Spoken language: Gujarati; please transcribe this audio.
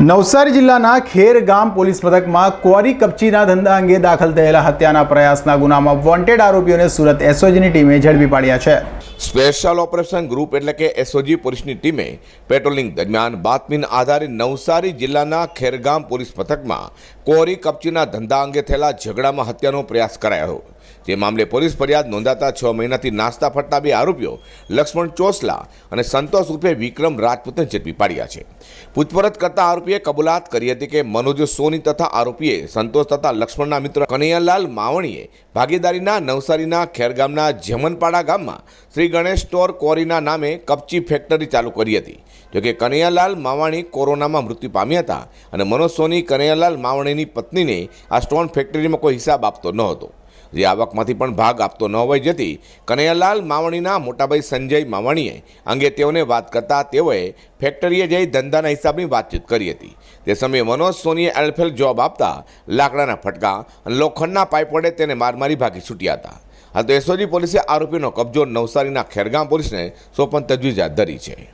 નવસારી જિલ્લાના ખેર ગામ પોલીસ મથકમાં ક્વોરી કપચીના ધંધા અંગે દાખલ થયેલા હત્યાના પ્રયાસના ગુનામાં વોન્ટેડ આરોપીઓને સુરત એસઓજીની ટીમે ઝડપી પાડ્યા છે. સ્પેશિયલ ઓપરેશન ગ્રુપ એટલે કે એસઓજી પોલીસની ટીમે પેટ્રોલિંગ દરમિયાન બાતમીના આધારે નવસારી જિલ્લાના ખેરગામ પોલીસ મથકમાં કોરી કપચીના ધંધા અંગે થયેલા ઝઘડામાં હત્યાનો પ્રયાસ કરાયો. જે મામલે પોલીસ ફરિયાદ નોંધાતા છ મહિનાથી નાસ્તા ફરતા બે આરોપીઓ લક્ષ્મણ ચોસલા અને સંતોષ રૂપે વિક્રમ રાજપૂતને ઝડપી પાડ્યા છે. પૂછપરછ કરતા આરોપીએ કબૂલાત કરી હતી કે મનોજ સોની તથા આરોપીએ સંતોષ તથા લક્ષ્મણના મિત્ર કનૈયાલાલ માવણીએ ભાગીદારીના નવસારીના ખેરગામના જેમનપાડા ગામમાં શ્રી ગણેશ સ્ટોર કોરીના નામે કપચી ફેક્ટરી ચાલુ કરી હતી. જોકે કનૈયાલાલ માવાણી કોરોનામાં મૃત્યુ પામ્યા હતા અને મનોજ સોની કનૈયાલાલ માવણીની પત્નીને આ સ્ટોન ફેક્ટરીમાં કોઈ હિસાબ આપતો ન હતો. જે આવકમાંથી પણ ભાગ આપતો ન હોય જેથી કનૈયાલાલ માવણીના મોટાભાઈ સંજય માવાણીએ અંગે તેઓને વાત કરતા તેઓએ ફેક્ટરીએ જઈ ધંધાના હિસાબની વાતચીત કરી હતી. તે સમયે મનોજ સોનીએ એલફેલ જોબ આપતા લાકડાના ફટકા અને લોખંડના પાઇપ વડે તેને મારમારી ભાગી છૂટ્યા હતા. હાલ તો એસઓજી પોલીસે આરોપીનો કબજો નવસારીના ખેરગામ પોલીસને સોંપન તજવીજ હાથ ધરી છે.